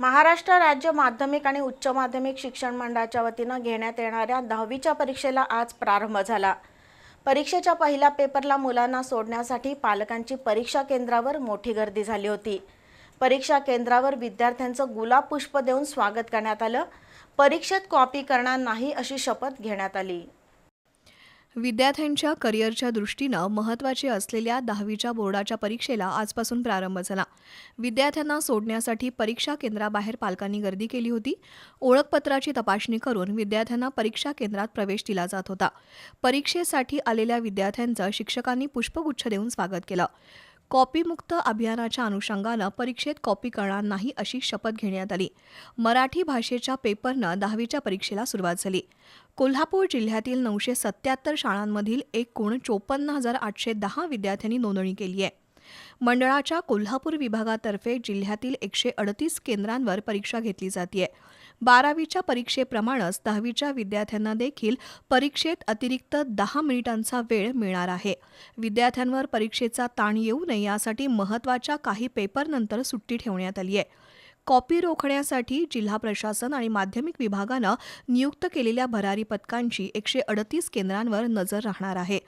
महाराष्ट्र राज्य माध्यमिक आणि उच्च माध्यमिक शिक्षण मंडळाच्या वतीनं घेण्यात येणाऱ्या दहावीच्या परीक्षेला आज प्रारंभ झाला. परीक्षेच्या पहिल्या पेपरला मुलांना सोडण्यासाठी पालकांची परीक्षा केंद्रावर मोठी गर्दी झाली होती. परीक्षा केंद्रावर विद्यार्थ्यांचं गुलाब पुष्प देऊन स्वागत करण्यात आलं. परीक्षेत कॉपी करणार नाही अशी शपथ घेण्यात आली. विद्यार्थ्यांच्या करिअरच्या दृष्टीनं महत्त्वाचे असलेल्या दहावीच्या बोर्डाच्या परीक्षेला आजपासून प्रारंभ झाला. विद्यार्थ्यांना सोडण्यासाठी परीक्षा केंद्राबाहेर पालकांनी गर्दी केली होती. ओळखपत्राची तपासणी करून विद्यार्थ्यांना परीक्षा केंद्रात प्रवेश दिला जात होता. परीक्षेसाठी आलेल्या विद्यार्थ्यांचं शिक्षकांनी पुष्पगुच्छ देऊन स्वागत केलं. कॉपीमुक्त अभियानाच्या अनुषंगानं परीक्षेत कॉपी करणार नाही अशी शपथ घेण्यात आली. मराठी भाषेच्या पेपरनं दहावीच्या परीक्षेला सुरुवात झाली. कोल्हापूर जिल्ह्यातील नऊशे सत्याहत्तर शाळांमधील एकूण चोपन्न हजार आठशे दहा विद्यार्थ्यांनी नोंदणी केली आहे. मंडळाच्या कोल्हापूर विभागातर्फे जिल्ह्यातील एकशे अडतीस केंद्रांवर परीक्षा घेतली जाते बारावीच्या परीक्षेप्रमाणेच दहावीच्या विद्यार्थ्यांना देखील परीक्षेत अतिरिक्त दहा मिनिटांचा वेळ मिळणार आहे. विद्यार्थ्यांवर परीक्षेचा ताण येऊ नये यासाठी महत्त्वाच्या काही पेपरनंतर सुट्टी ठेवण्यात आली आहे. कॉपी रोखण्यासाठी जिल्हा प्रशासन आणि माध्यमिक विभागानं नियुक्त केलेल्या भरारी पथकांची एकशे अडतीस केंद्रांवर नजर राहणार आहे.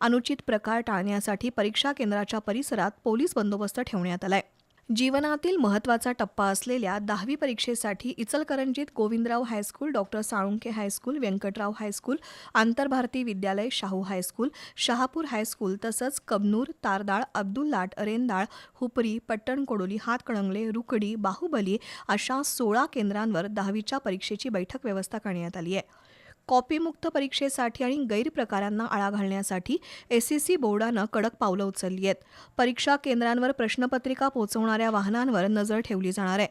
अनुचित प्रकार टाळण्यासाठी परीक्षा केंद्राच्या परिसरात पोलीस बंदोबस्त ठेवण्यात आलाय. जीवनातील महत्त्वाचा टप्पा असलेल्या दहावी परीक्षेसाठी इचलकरंजीत Govindrao high school doctor Salunke high school Vyankatrao high school Antarbharati Vidyalaya Shahu high school Shahapur high school तसंच कबनूर तारदाळ अब्दुल लाट अरेंदाळ हुपरी पट्टणकोडोली हातकणंगले रुकडी बाहुबली अशा सोळा केंद्रांवर दहावीच्या परीक्षेची बैठक व्यवस्था करण्यात आली आहे. कॉपीमुक्त परीक्षेसाठी आणि गैरप्रकारांना आळा घालण्यासाठी एससीसी बोर्डानं कडक पावलं उचलली आहेत. परीक्षा केंद्रांवर प्रश्नपत्रिका पोहोचवणाऱ्या वाहनांवर नजर ठेवली जाणार आहे.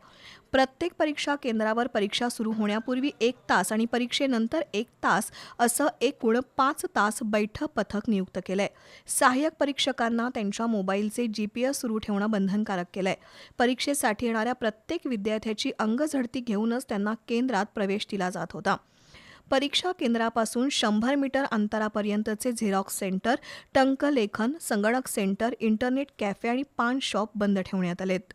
प्रत्येक परीक्षा केंद्रावर परीक्षा सुरू होण्यापूर्वी एक तास आणि परीक्षेनंतर एक तास असं एकूण पाच तास बैठक पथक नियुक्त केलंय. सहाय्यक परीक्षकांना त्यांच्या मोबाईलचे जी पी एस सुरू ठेवणं बंधनकारक केलंय. परीक्षेसाठी येणाऱ्या प्रत्येक विद्यार्थ्याची अंगझडती घेऊनच त्यांना केंद्रात प्रवेश दिला जात होता. परीक्षा केंद्रापासून शंभर मीटर अंतरापर्यंतचे झेरॉक्स सेंटर टंकलेखन संगणक सेंटर इंटरनेट कॅफे आणि पान शॉप बंद ठेवण्यात आलेत.